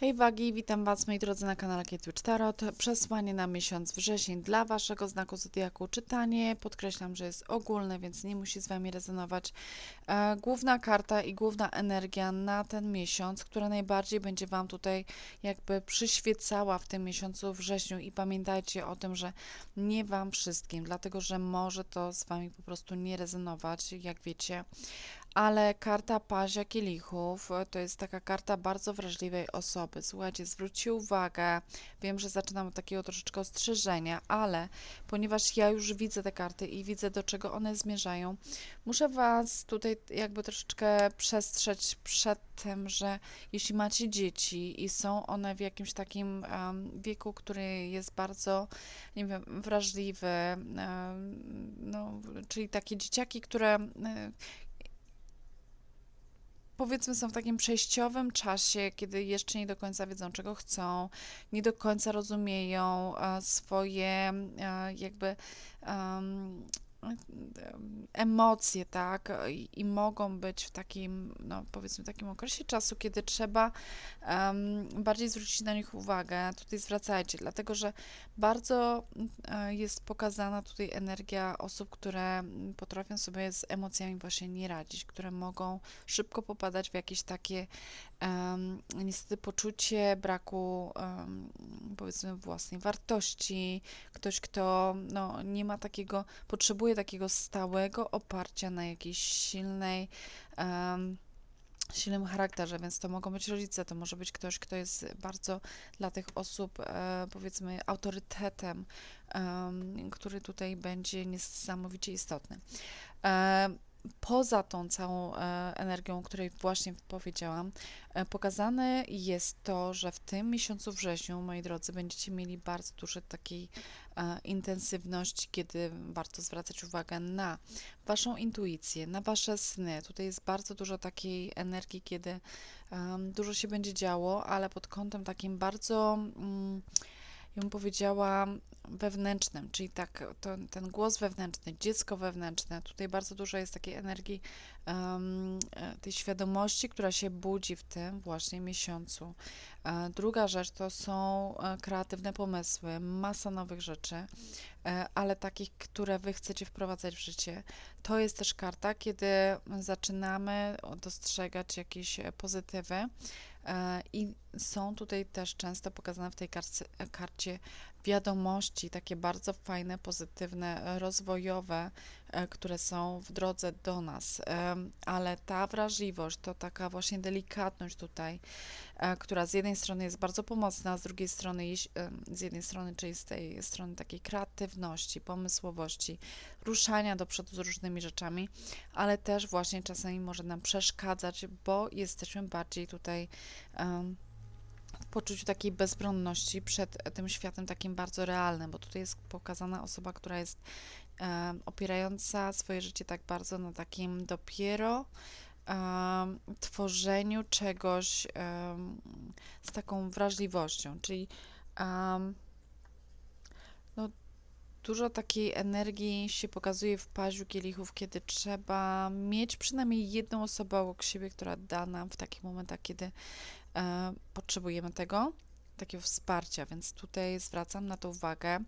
Hej Wagi, witam Was moi drodzy na kanale Kietwitch Tarot. Przesłanie na miesiąc wrzesień dla Waszego znaku Zodiaku. Czytanie, podkreślam, że jest ogólne, więc nie musi z Wami rezonować. E, główna karta i główna energia na ten miesiąc, która najbardziej będzie Wam tutaj jakby przyświecała w tym miesiącu wrześniu i pamiętajcie o tym, że nie Wam wszystkim, dlatego że może to z Wami po prostu nie rezonować, jak wiecie ale karta pazia kielichów e, to jest taka karta bardzo wrażliwej osoby. Słuchajcie, zwróćcie uwagę, wiem, że zaczynam od takiego troszeczkę ostrzeżenia, ale ponieważ ja już widzę te karty i widzę, do czego one zmierzają, muszę Was tutaj jakby troszeczkę przestrzec przed tym, że jeśli macie dzieci i są one w jakimś takim wieku, który jest bardzo, nie wiem, wrażliwy, no, czyli takie dzieciaki, które um, powiedzmy są w takim przejściowym czasie, kiedy jeszcze nie do końca wiedzą, czego chcą, nie do końca rozumieją e, swoje e, jakby um, emocje, tak, I, i, mogą być w takim, no powiedzmy, takim okresie czasu, kiedy trzeba um, bardziej zwrócić na nich uwagę. Tutaj zwracajcie, dlatego że bardzo e, jest pokazana tutaj energia osób, które potrafią sobie z emocjami właśnie nie radzić, które mogą szybko popadać w jakieś takie um, niestety poczucie braku um, powiedzmy własnej wartości, ktoś, kto no, nie ma takiego, potrzebuje takiego stałego oparcia na jakiejś silnej um, silnym charakterze, więc to mogą być rodzice, to może być ktoś, kto jest bardzo dla tych osób, e, powiedzmy, autorytetem, który tutaj będzie niesamowicie istotny. E, poza tą całą e, energią, o której właśnie powiedziałam, e, pokazane jest to, że w tym miesiącu wrześniu, moi drodzy, będziecie mieli bardzo dużo takiej e, intensywności, kiedy warto zwracać uwagę na Waszą intuicję, na Wasze sny. Tutaj jest bardzo dużo takiej energii, kiedy dużo się będzie działo, ale pod kątem takim bardzo. Mm, ja bym powiedziała, wewnętrznym, czyli tak, to, ten głos wewnętrzny, dziecko wewnętrzne. Tutaj bardzo dużo jest takiej energii, um, tej świadomości, która się budzi w tym właśnie miesiącu. E, druga rzecz to są e, kreatywne pomysły, masa nowych rzeczy, ale takich, które Wy chcecie wprowadzać w życie. To jest też karta, kiedy zaczynamy dostrzegać jakieś pozytywy i są tutaj też często pokazane w tej karcie, karcie wiadomości, takie bardzo fajne, pozytywne, rozwojowe, e, które są w drodze do nas. Ale ta wrażliwość, to taka właśnie delikatność tutaj, e, która z jednej strony jest bardzo pomocna, a z drugiej strony, z jednej strony, czyli z tej strony takiej kreatywności, pomysłowości, ruszania do przodu z różnymi rzeczami, ale też właśnie czasami może nam przeszkadzać, bo jesteśmy bardziej tutaj um, w poczuciu takiej bezbronności przed tym światem takim bardzo realnym, bo tutaj jest pokazana osoba, która jest e, opierająca swoje życie tak bardzo na takim dopiero e, tworzeniu czegoś e, z taką wrażliwością, czyli no, dużo takiej energii się pokazuje w paziu kielichów, kiedy trzeba mieć przynajmniej jedną osobę obok siebie, która da nam w takich momentach, kiedy e, potrzebujemy tego, takiego wsparcia, więc tutaj zwracam na to uwagę.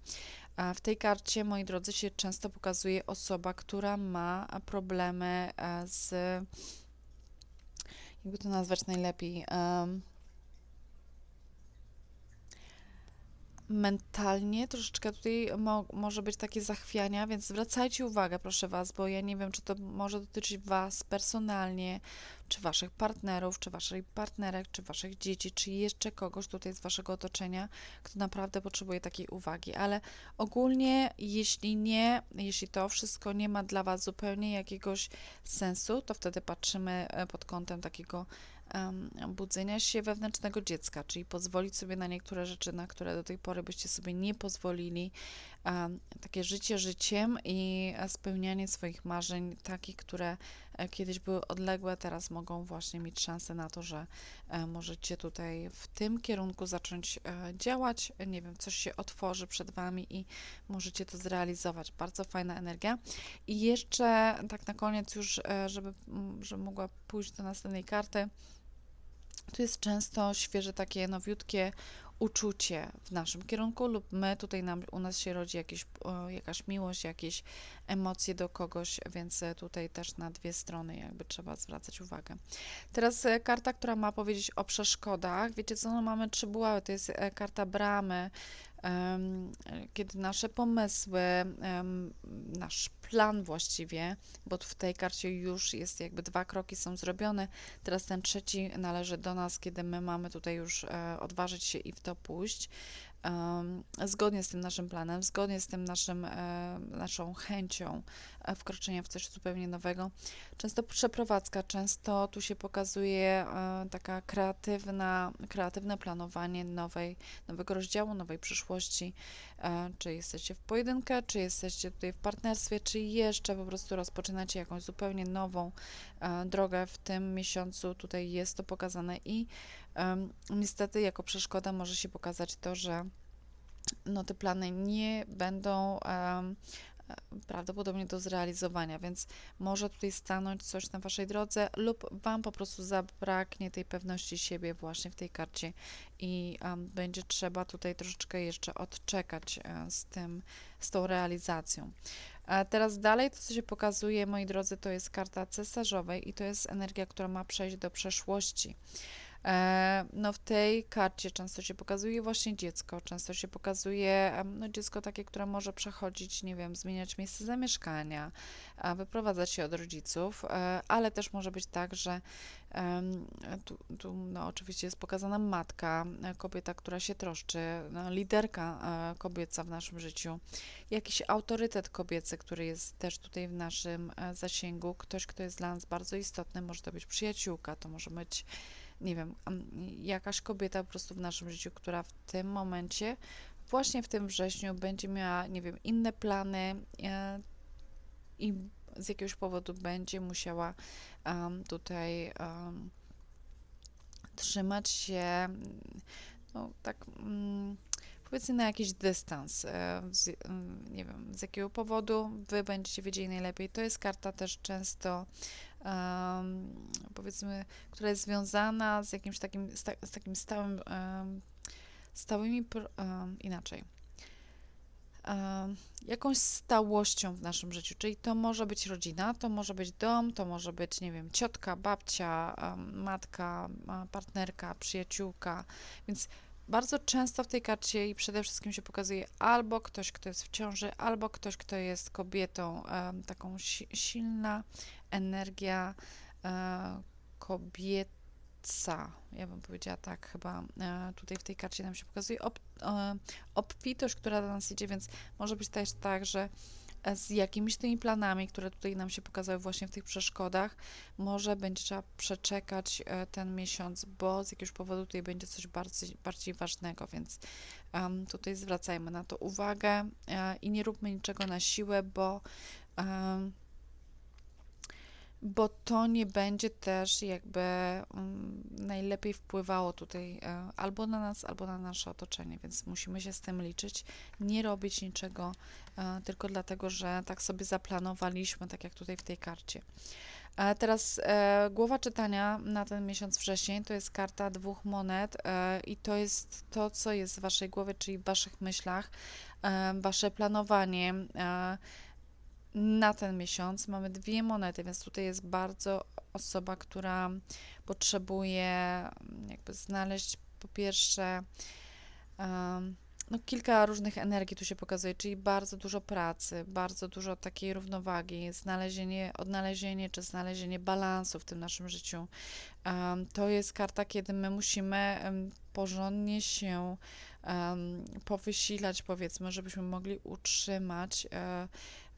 E, w tej karcie, moi drodzy, się często pokazuje osoba, która ma problemy e, z, jakby to nazwać najlepiej, mentalnie troszeczkę tutaj mo może być takie zachwiania, więc zwracajcie uwagę, proszę Was, bo ja nie wiem, czy to może dotyczyć Was personalnie, czy Waszych partnerów, czy Waszych partnerek, czy Waszych dzieci, czy jeszcze kogoś tutaj z Waszego otoczenia, kto naprawdę potrzebuje takiej uwagi. Ale ogólnie, jeśli nie, jeśli to wszystko nie ma dla Was zupełnie jakiegoś sensu, to wtedy patrzymy e, pod kątem takiego budzenia się wewnętrznego dziecka, czyli pozwolić sobie na niektóre rzeczy, na które do tej pory byście sobie nie pozwolili. Takie życie życiem i spełnianie swoich marzeń, takich, które e, kiedyś były odległe, teraz mogą właśnie mieć szansę na to, że e, możecie tutaj w tym kierunku zacząć e, działać. Nie wiem, coś się otworzy przed Wami i możecie to zrealizować. Bardzo fajna energia. I jeszcze tak na koniec już, żeby, żeby mogła pójść do następnej karty Tu jest często świeże takie nowiutkie uczucie w naszym kierunku lub my, tutaj nam, u nas się rodzi jakieś, jakaś miłość, jakieś emocje do kogoś, więc e, tutaj też na dwie strony jakby trzeba zwracać uwagę. Teraz e, karta, która ma powiedzieć o przeszkodach. Wiecie co, no mamy trzy buławy, to jest e, karta bramy, kiedy nasze pomysły, nasz plan właściwie, bo w tej karcie już jest jakby dwa kroki są zrobione, teraz ten trzeci należy do nas, kiedy my mamy tutaj już odważyć się i w to pójść. Em, zgodnie z tym naszym planem, zgodnie z tym naszym, e, naszą chęcią e, wkroczenia w coś zupełnie nowego. Często przeprowadzka, często tu się pokazuje e, taka kreatywna, kreatywne planowanie nowej, nowego rozdziału, nowej przyszłości. Czy jesteście w pojedynkę, czy jesteście tutaj w partnerstwie, czy jeszcze po prostu rozpoczynacie jakąś zupełnie nową drogę w tym miesiącu. Tutaj jest to pokazane i niestety jako przeszkoda może się pokazać to, że no, te plany nie będą e, prawdopodobnie do zrealizowania, więc może tutaj stanąć coś na Waszej drodze lub Wam po prostu zabraknie tej pewności siebie właśnie w tej karcie i em, będzie trzeba tutaj troszeczkę jeszcze odczekać e, z tym, z tą realizacją. A teraz dalej to, co się pokazuje, moi drodzy, to jest karta cesarzowej i to jest energia, która ma przejść do przeszłości. E, No w tej karcie często się pokazuje właśnie dziecko, często się pokazuje no, dziecko takie, które może przechodzić, nie wiem, zmieniać miejsce zamieszkania, wyprowadzać się od rodziców, e, ale też może być tak, że tu, tu no, oczywiście jest pokazana matka, e, kobieta, która się troszczy, no, liderka kobieca w naszym życiu, jakiś autorytet kobiecy, który jest też tutaj w naszym zasięgu, ktoś, kto jest dla nas bardzo istotny, może to być przyjaciółka, to może być nie wiem, jakaś kobieta po prostu w naszym życiu, która w tym momencie, właśnie w tym wrześniu, będzie miała, nie wiem, inne plany e, i z jakiegoś powodu będzie musiała em, tutaj em, trzymać się, no tak, mm, powiedzmy na jakiś dystans. e, Z, nie wiem, z jakiego powodu wy będziecie wiedzieli najlepiej. To jest karta też często powiedzmy, która jest związana z jakimś takim, z, ta, z takim stałym, stałymi, inaczej, jakąś stałością w naszym życiu, czyli to może być rodzina, to może być dom, to może być, nie wiem, ciotka, babcia, matka, partnerka, przyjaciółka, więc bardzo często w tej karcie i przede wszystkim się pokazuje albo ktoś, kto jest w ciąży, albo ktoś, kto jest kobietą, taką si silna energia e, kobieca. Ja bym powiedziała tak, chyba e, tutaj w tej karcie nam się pokazuje ob, e, obfitość, która do nas idzie, więc może być też tak, że z jakimiś tymi planami, które tutaj nam się pokazały właśnie w tych przeszkodach, może będzie trzeba przeczekać e, ten miesiąc, bo z jakiegoś powodu tutaj będzie coś bardziej, bardziej ważnego, więc em, tutaj zwracajmy na to uwagę e, i nie róbmy niczego na siłę, bo em, bo to nie będzie też jakby mm, najlepiej wpływało tutaj e, albo na nas, albo na nasze otoczenie, więc musimy się z tym liczyć, nie robić niczego e, tylko dlatego, że tak sobie zaplanowaliśmy, tak jak tutaj w tej karcie. A teraz e, głowa czytania na ten miesiąc wrzesień to jest karta dwóch monet e, i to jest to, co jest w waszej głowie, czyli w waszych myślach, e, wasze planowanie. E, na ten miesiąc mamy dwie monety, więc tutaj jest bardzo osoba, która potrzebuje mm, jakby znaleźć po pierwsze em, no, kilka różnych energii tu się pokazuje, czyli bardzo dużo pracy, bardzo dużo takiej równowagi, znalezienie, odnalezienie czy znalezienie balansu w tym naszym życiu. Em, to jest karta, kiedy my musimy em, porządnie się em, powysilać, powiedzmy, żebyśmy mogli utrzymać e,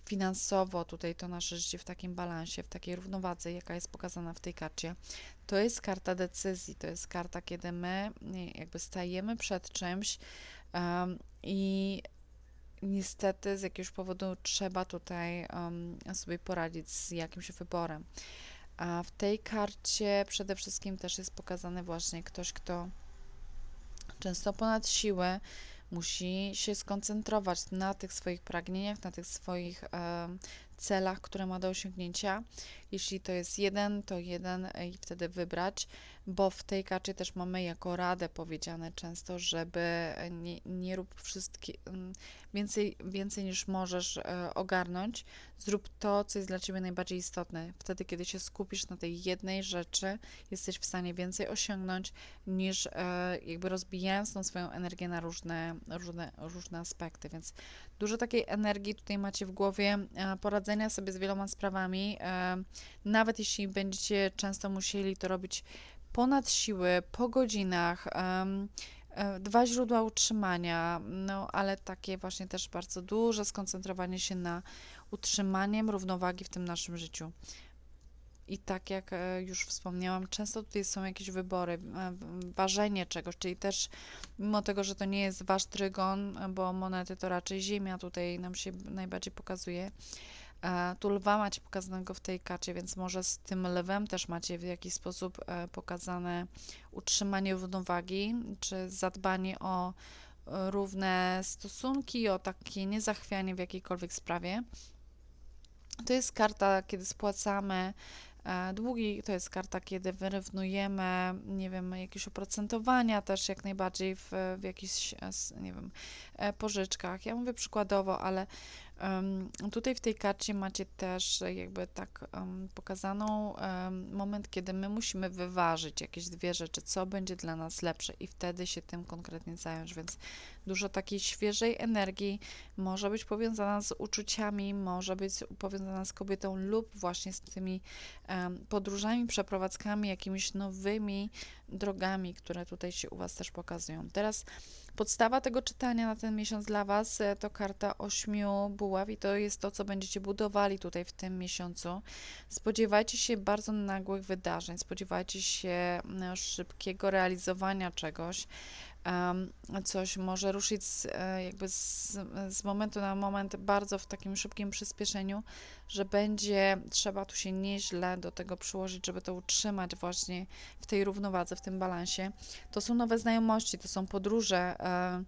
finansowo tutaj to nasze życie w takim balansie, w takiej równowadze, jaka jest pokazana w tej karcie. To jest karta decyzji, to jest karta, kiedy my nie, jakby stajemy przed czymś em, i niestety z jakiegoś powodu trzeba tutaj em, sobie poradzić z jakimś wyborem. A w tej karcie przede wszystkim też jest pokazany właśnie ktoś, kto często ponad siłę musi się skoncentrować na tych swoich pragnieniach, na tych swoich celach, które ma do osiągnięcia. Jeśli to jest jeden, to jeden e, i wtedy wybrać, bo w tej karcie też mamy jako radę powiedziane często, żeby nie, nie rób wszystkie, mm, więcej, więcej niż możesz e, ogarnąć. Zrób to, co jest dla Ciebie najbardziej istotne. Wtedy, kiedy się skupisz na tej jednej rzeczy, jesteś w stanie więcej osiągnąć, niż e, jakby rozbijając tą swoją energię na różne, różne, różne aspekty. Więc dużo takiej energii tutaj macie w głowie, e, poradzenia sobie z wieloma sprawami. Nawet jeśli będziecie często musieli to robić ponad siły, po godzinach, E, dwa źródła utrzymania, no ale takie właśnie też bardzo duże skoncentrowanie się na utrzymaniem równowagi w tym naszym życiu. I tak jak e, już wspomniałam, często tutaj są jakieś wybory, ważenie czegoś, czyli też mimo tego, że to nie jest wasz trygon, bo monety to raczej ziemia tutaj nam się najbardziej pokazuje, tu lwa macie pokazanego w tej karcie, więc może z tym lwem też macie w jakiś sposób e, pokazane utrzymanie równowagi, czy zadbanie o e, równe stosunki, o takie niezachwianie w jakiejkolwiek sprawie. To jest karta, kiedy spłacamy długi, to jest karta, kiedy wyrównujemy, nie wiem, jakieś oprocentowania też jak najbardziej w, w jakichś, nie wiem, pożyczkach. Ja mówię przykładowo, ale Tutaj w tej karcie macie też jakby tak pokazaną moment, kiedy my musimy wyważyć jakieś dwie rzeczy, co będzie dla nas lepsze i wtedy się tym konkretnie zająć, więc dużo takiej świeżej energii może być powiązana z uczuciami, może być powiązana z kobietą lub właśnie z tymi podróżami, przeprowadzkami, jakimiś nowymi drogami, które tutaj się u Was też pokazują. Teraz Podstawa tego czytania na ten miesiąc dla Was e, to karta ośmiu buław i to jest to, co będziecie budowali tutaj w tym miesiącu. Spodziewajcie się bardzo nagłych wydarzeń, spodziewajcie się szybkiego realizowania czegoś coś może ruszyć z, e, jakby z, z momentu na moment bardzo w takim szybkim przyspieszeniu, że będzie trzeba tu się nieźle do tego przyłożyć, żeby to utrzymać właśnie w tej równowadze, w tym balansie. To są nowe znajomości, to są podróże. E,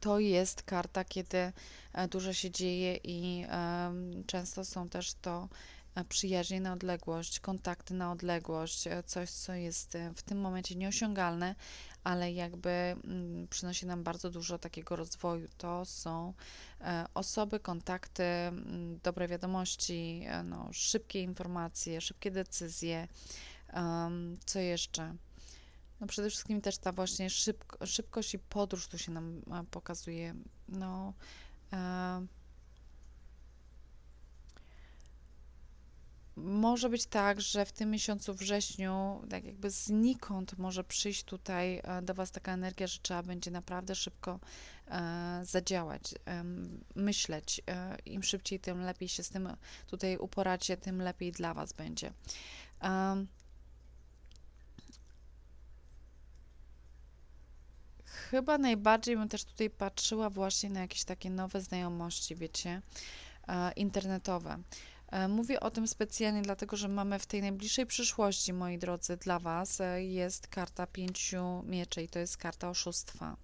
to jest karta, kiedy e, dużo się dzieje i często są też to przyjaźnie na odległość, kontakty na odległość, coś, co jest w tym momencie nieosiągalne, ale jakby mm, przynosi nam bardzo dużo takiego rozwoju. To są e, osoby, kontakty, mm, dobre wiadomości, e, no, szybkie informacje, szybkie decyzje. Co jeszcze? No przede wszystkim też ta właśnie szybko, szybkość i podróż tu się nam e, pokazuje. No, może być tak, że w tym miesiącu wrześniu, tak jakby znikąd może przyjść tutaj e, do Was taka energia, że trzeba będzie naprawdę szybko e, zadziałać, myśleć. E, Im szybciej, tym lepiej się z tym tutaj uporacie, tym lepiej dla Was będzie. chyba najbardziej bym też tutaj patrzyła właśnie na jakieś takie nowe znajomości, wiecie, internetowe. E, mówię o tym specjalnie dlatego, że mamy w tej najbliższej przyszłości, moi drodzy, dla Was e, jest karta pięciu mieczy i to jest karta oszustwa.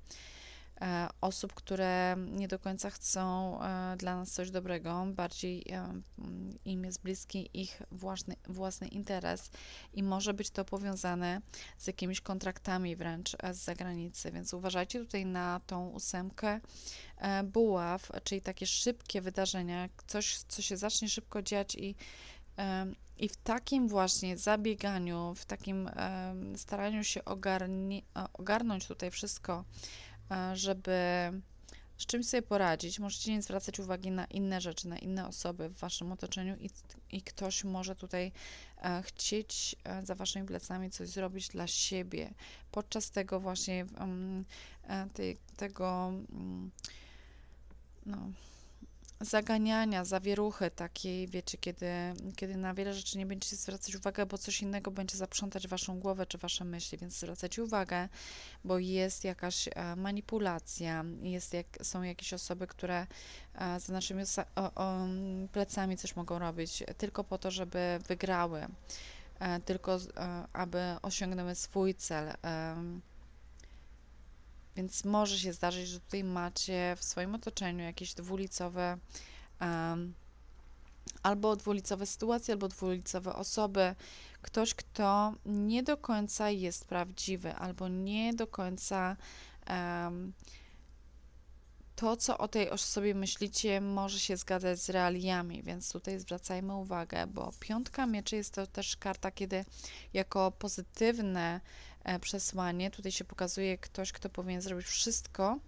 E, osób, które nie do końca chcą dla nas coś dobrego, bardziej im jest bliski ich własny, własny interes i może być to powiązane z jakimiś kontraktami wręcz z zagranicy, więc uważajcie tutaj na tą ósemkę E, buław, czyli takie szybkie wydarzenia, coś, co się zacznie szybko dziać i, i w takim właśnie zabieganiu, w takim staraniu się ogarni, ogarnąć tutaj wszystko, e, żeby z czymś sobie poradzić, możecie nie zwracać uwagi na inne rzeczy, na inne osoby w waszym otoczeniu i, i ktoś może tutaj e, chcieć za waszymi plecami coś zrobić dla siebie. Podczas tego właśnie um, tej, tego um, no, zaganiania, zawieruchy takiej, wiecie, kiedy, kiedy na wiele rzeczy nie będziecie zwracać uwagi, bo coś innego będzie zaprzątać waszą głowę czy wasze myśli, więc zwracajcie uwagę, bo jest jakaś e, manipulacja, jest jak, są jakieś osoby, które e, za naszymi o, o, plecami coś mogą robić tylko po to, żeby wygrały, e, tylko aby osiągnęły swój cel więc może się zdarzyć, że tutaj macie w swoim otoczeniu jakieś dwulicowe um, albo dwulicowe sytuacje, albo dwulicowe osoby. Ktoś, kto nie do końca jest prawdziwy, albo nie do końca um, to, co o tej osobie myślicie, może się zgadzać z realiami, więc tutaj zwracajmy uwagę, bo piątka mieczy jest to też karta, kiedy jako pozytywne przesłanie tutaj się pokazuje ktoś, kto powinien zrobić wszystko,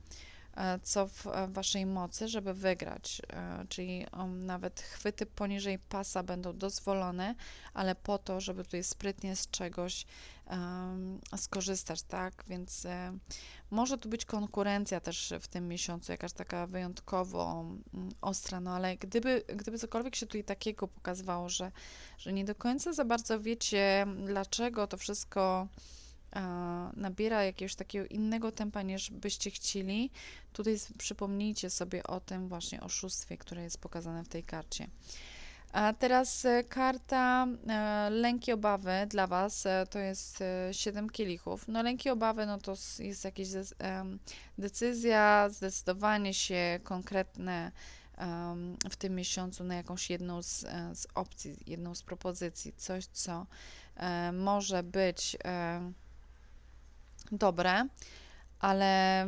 E, co w e, Waszej mocy, żeby wygrać. E, czyli um, nawet chwyty poniżej pasa będą dozwolone, ale po to, żeby tutaj sprytnie z czegoś skorzystać, tak? Więc może tu być konkurencja też w tym miesiącu, jakaś taka wyjątkowo um, ostra, no ale gdyby, gdyby cokolwiek się tutaj takiego pokazywało, że, że nie do końca za bardzo wiecie, dlaczego to wszystko nabiera jakiegoś takiego innego tempa niż byście chcieli, tutaj przypomnijcie sobie o tym właśnie oszustwie, które jest pokazane w tej karcie. A teraz e, karta e, lęki obawy dla Was e, to jest 7 kielichów. No lęki obawy no to jest jakaś decyzja, zdecydowanie się konkretne w tym miesiącu na jakąś jedną z, z opcji, jedną z propozycji, coś co może być dobre, ale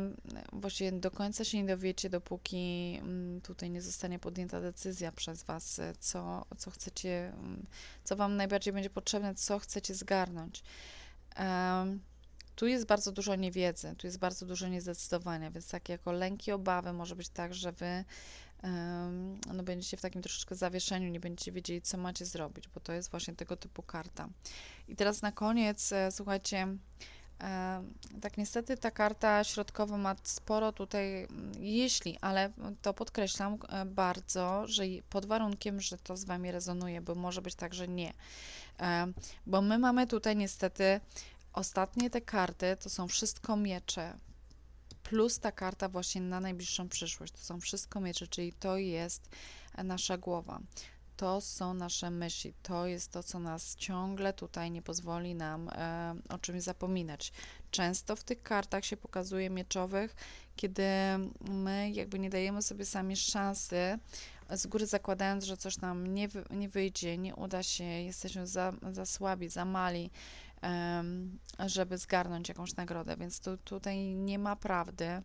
właściwie do końca się nie dowiecie, dopóki mm, tutaj nie zostanie podjęta decyzja przez Was, co, co chcecie, mm, co Wam najbardziej będzie potrzebne, co chcecie zgarnąć. Um, tu jest bardzo dużo niewiedzy, tu jest bardzo dużo niezdecydowania, więc tak jako lęki, obawy może być tak, że Wy um, no będziecie w takim troszeczkę zawieszeniu, nie będziecie wiedzieli, co macie zrobić, bo to jest właśnie tego typu karta. I teraz na koniec, e, słuchajcie, tak, niestety ta karta środkowa ma sporo tutaj, mm, jeśli, ale to podkreślam e, bardzo, że pod warunkiem, że to z Wami rezonuje, bo może być tak, że nie. Bo my mamy tutaj niestety ostatnie te karty, to są wszystko miecze, plus ta karta właśnie na najbliższą przyszłość, to są wszystko miecze, czyli to jest nasza głowa to są nasze myśli, to jest to, co nas ciągle tutaj nie pozwoli nam e, o czymś zapominać. Często w tych kartach się pokazuje mieczowych, kiedy my jakby nie dajemy sobie sami szansy, z góry zakładając, że coś nam nie, nie wyjdzie, nie uda się, jesteśmy za, za słabi, za mali, żeby zgarnąć jakąś nagrodę, więc tu, tutaj nie ma prawdy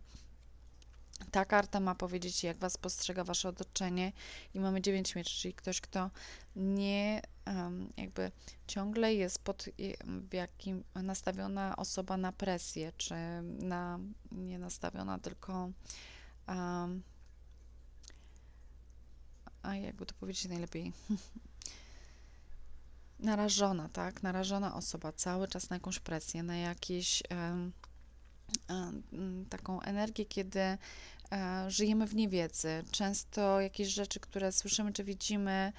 ta karta ma powiedzieć, jak Was postrzega Wasze otoczenie i mamy 9 mieczy, czyli ktoś, kto nie jakby ciągle jest pod jakim nastawiona osoba na presję, czy na nie nastawiona, tylko um, a jakby to powiedzieć najlepiej narażona, tak? Narażona osoba cały czas na jakąś presję, na jakieś um, taką energię, kiedy e, żyjemy w niewiedzy. Często jakieś rzeczy, które słyszymy czy widzimy,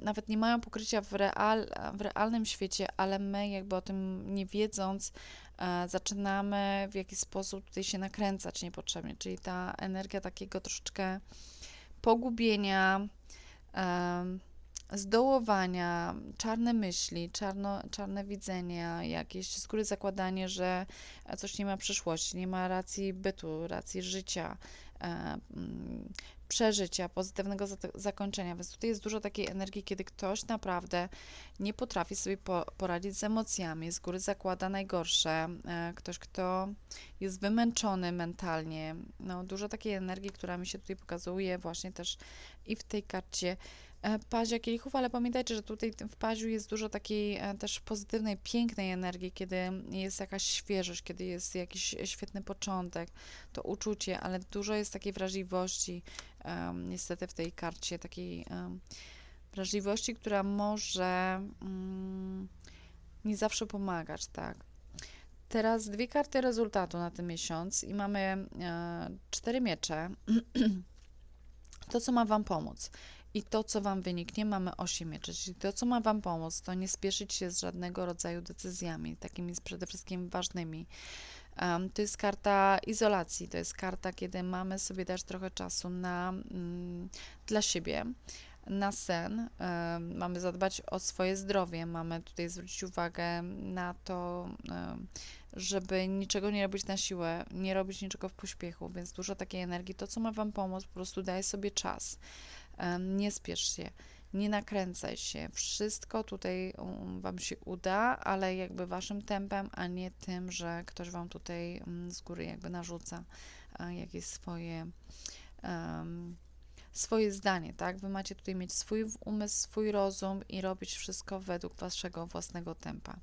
nawet nie mają pokrycia w, real, w realnym świecie, ale my, jakby o tym nie wiedząc, e, zaczynamy w jakiś sposób tutaj się nakręcać niepotrzebnie. Czyli ta energia takiego troszeczkę pogubienia zdołowania, czarne myśli, czarno, czarne widzenia, jakieś z góry zakładanie, że coś nie ma przyszłości, nie ma racji bytu, racji życia, e, mm, przeżycia, pozytywnego zakończenia. Więc tutaj jest dużo takiej energii, kiedy ktoś naprawdę nie potrafi sobie po poradzić z emocjami, z góry zakłada najgorsze, e, ktoś, kto jest wymęczony mentalnie. No, dużo takiej energii, która mi się tutaj pokazuje właśnie też i w tej karcie E, pazia kielichów, ale pamiętajcie, że tutaj w paziu jest dużo takiej e, też pozytywnej, pięknej energii, kiedy jest jakaś świeżość, kiedy jest jakiś świetny początek, to uczucie, ale dużo jest takiej wrażliwości, um, niestety w tej karcie, takiej um, wrażliwości, która może um, nie zawsze pomagać, tak. Teraz dwie karty rezultatu na ten miesiąc i mamy e, cztery miecze. to, co ma Wam pomóc i to, co Wam wyniknie, mamy 8 mieczy, czyli to, co ma Wam pomóc, to nie spieszyć się z żadnego rodzaju decyzjami, takimi przede wszystkim ważnymi. Um, to jest karta izolacji, to jest karta, kiedy mamy sobie dać trochę czasu na, mm, dla siebie, na sen, um, mamy zadbać o swoje zdrowie, mamy tutaj zwrócić uwagę na to, um, żeby niczego nie robić na siłę, nie robić niczego w pośpiechu, więc dużo takiej energii. To, co ma Wam pomóc, po prostu daj sobie czas nie spiesz się, nie nakręcaj się. Wszystko tutaj um, Wam się uda, ale jakby Waszym tempem, a nie tym, że ktoś Wam tutaj um, z góry jakby narzuca e, jakieś swoje. Um, swoje zdanie, tak? Wy macie tutaj mieć swój umysł, swój rozum i robić wszystko według waszego własnego tempa.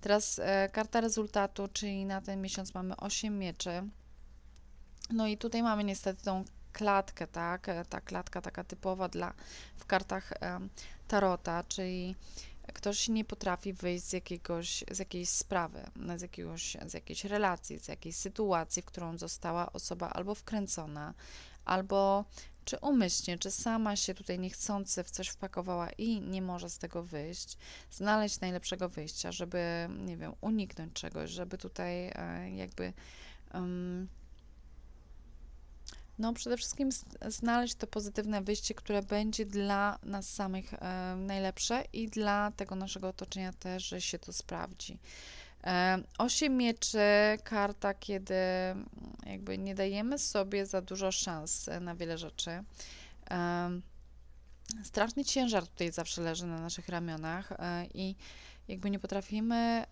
Teraz e, karta rezultatu, czyli na ten miesiąc mamy 8 mieczy. No i tutaj mamy niestety tą klatkę, tak? E, ta klatka taka typowa dla w kartach e, tarota, czyli ktoś nie potrafi wyjść z, jakiegoś, z jakiejś sprawy, z, jakiegoś, z jakiejś relacji, z jakiejś sytuacji, w którą została osoba albo wkręcona, albo czy umyślnie, czy sama się tutaj niechcący w coś wpakowała i nie może z tego wyjść, znaleźć najlepszego wyjścia, żeby, nie wiem, uniknąć czegoś, żeby tutaj e, jakby. Um, no, przede wszystkim znaleźć to pozytywne wyjście, które będzie dla nas samych e, najlepsze i dla tego naszego otoczenia też, że się to sprawdzi. E, osiem mieczy, karta, kiedy mm, jakby nie dajemy sobie za dużo szans na wiele rzeczy. E, straszny ciężar tutaj zawsze leży na naszych ramionach i jakby nie potrafimy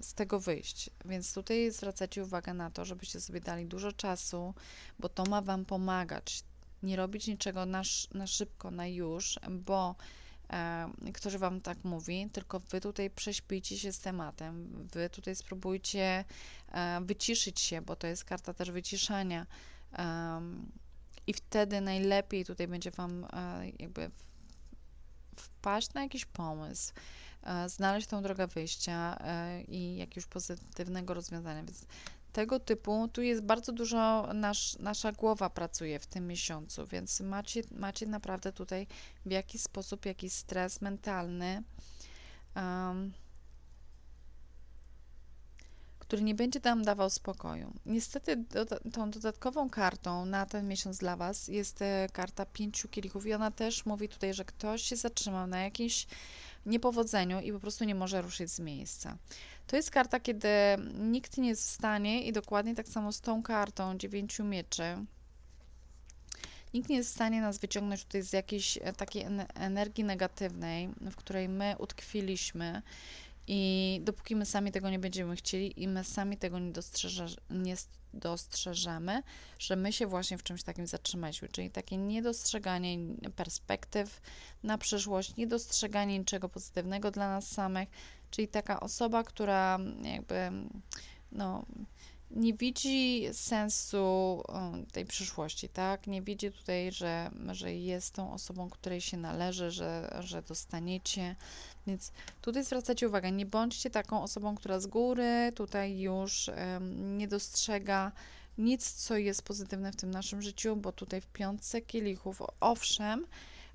z tego wyjść. Więc tutaj zwracajcie uwagę na to, żebyście sobie dali dużo czasu, bo to ma Wam pomagać. Nie robić niczego na, na szybko, na już, bo ktoś Wam tak mówi, tylko Wy tutaj prześpijcie się z tematem, Wy tutaj spróbujcie wyciszyć się, bo to jest karta też wyciszania i wtedy najlepiej tutaj będzie Wam e, jakby wpaść na jakiś pomysł, znaleźć tą drogę wyjścia e, i jakiegoś pozytywnego rozwiązania, więc tego typu, tu jest bardzo dużo, nasz, nasza głowa pracuje w tym miesiącu, więc macie, macie naprawdę tutaj w jakiś sposób jakiś stres mentalny, um, który nie będzie nam dawał spokoju. Niestety do, tą dodatkową kartą na ten miesiąc dla Was jest e, karta pięciu kielichów i ona też mówi tutaj, że ktoś się zatrzymał na jakimś niepowodzeniu i po prostu nie może ruszyć z miejsca. To jest karta, kiedy nikt nie jest w stanie i dokładnie tak samo z tą kartą dziewięciu mieczy. Nikt nie jest w stanie nas wyciągnąć tutaj z jakiejś e, takiej energii negatywnej, w której my utkwiliśmy i dopóki my sami tego nie będziemy chcieli i my sami tego nie, dostrzeże, nie dostrzeżemy, że my się właśnie w czymś takim zatrzymaliśmy, czyli takie niedostrzeganie perspektyw na przyszłość, niedostrzeganie niczego pozytywnego dla nas samych, czyli taka osoba, która jakby no, nie widzi sensu tej przyszłości, tak? Nie widzi tutaj, że, że jest tą osobą, której się należy, że, że dostaniecie. Więc tutaj zwracacie uwagę, nie bądźcie taką osobą, która z góry tutaj już um, nie dostrzega nic, co jest pozytywne w tym naszym życiu, bo tutaj w piątce kielichów, owszem,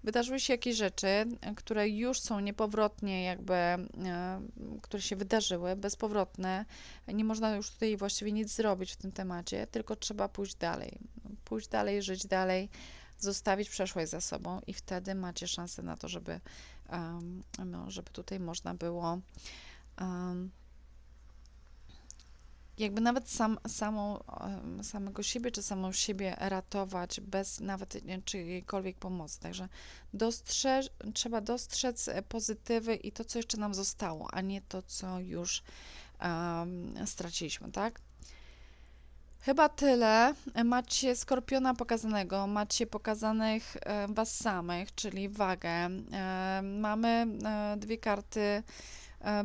wydarzyły się jakieś rzeczy, które już są niepowrotnie jakby, które się wydarzyły, bezpowrotne. Nie można już tutaj właściwie nic zrobić w tym temacie, tylko trzeba pójść dalej. Pójść dalej, żyć dalej, zostawić przeszłość za sobą i wtedy macie szansę na to, żeby, no, żeby tutaj można było jakby nawet sam, samą, samego siebie czy samą siebie ratować bez nawet czyjejkolwiek pomocy. Także dostrzeż, trzeba dostrzec pozytywy i to, co jeszcze nam zostało, a nie to, co już um, straciliśmy, tak? Chyba tyle. Macie skorpiona pokazanego, macie pokazanych e, was samych, czyli wagę. E, mamy e, dwie karty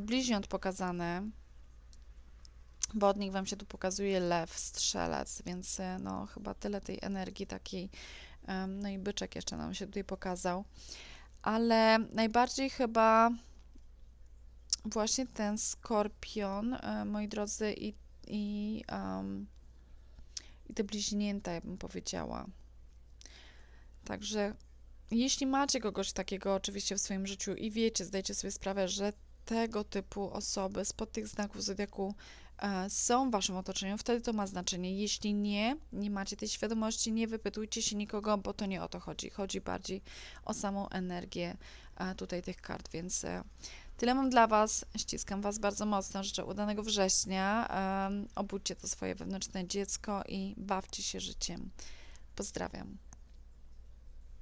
bliźniąt pokazane Wodnik Wam się tu pokazuje lew, strzelec, więc e, no chyba tyle tej energii takiej, no i byczek jeszcze nam się tutaj pokazał, ale najbardziej chyba właśnie ten skorpion, e, moi drodzy, i, i, um, i te bliźnięta, ja bym powiedziała. Także jeśli macie kogoś takiego oczywiście w swoim życiu i wiecie, zdajcie sobie sprawę, że tego typu osoby spod tych znaków zodiaku E, są w waszym otoczeniu, wtedy to ma znaczenie. Jeśli nie, nie macie tej świadomości, nie wypytujcie się nikogo, bo to nie o to chodzi. Chodzi bardziej o samą energię e, tutaj tych kart, więc e, tyle mam dla was. Ściskam was bardzo mocno. Życzę udanego września. Obudźcie to swoje wewnętrzne dziecko i bawcie się życiem. Pozdrawiam.